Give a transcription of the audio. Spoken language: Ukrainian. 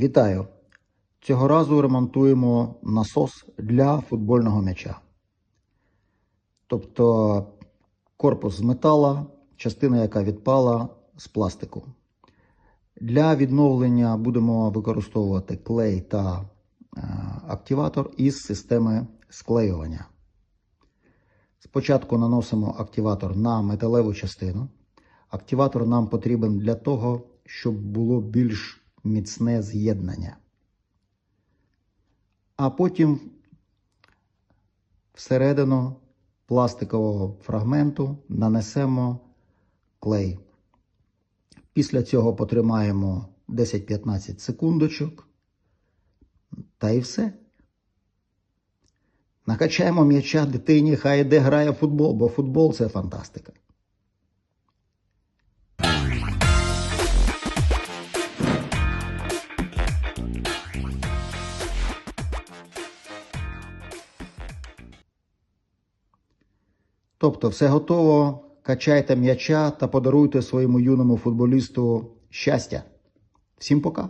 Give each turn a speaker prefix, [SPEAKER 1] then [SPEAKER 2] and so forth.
[SPEAKER 1] Вітаю! Цього разу ремонтуємо насос для футбольного м'яча. Тобто корпус з метала, частина, яка відпала з пластику. Для відновлення будемо використовувати клей та е, активатор із системи склеювання. Спочатку наносимо активатор на металеву частину. Активатор нам потрібен для того, щоб було більш міцне з'єднання. А потім всередину пластикового фрагменту нанесемо клей. Після цього потримаємо 10-15 секундочок. Та і все. Накачаємо м'яча дитині, хай іде грає в футбол, бо футбол це фантастика. Тобто, все готово. Качайте м'яча та подаруйте своєму юному футболісту щастя. Всім пока!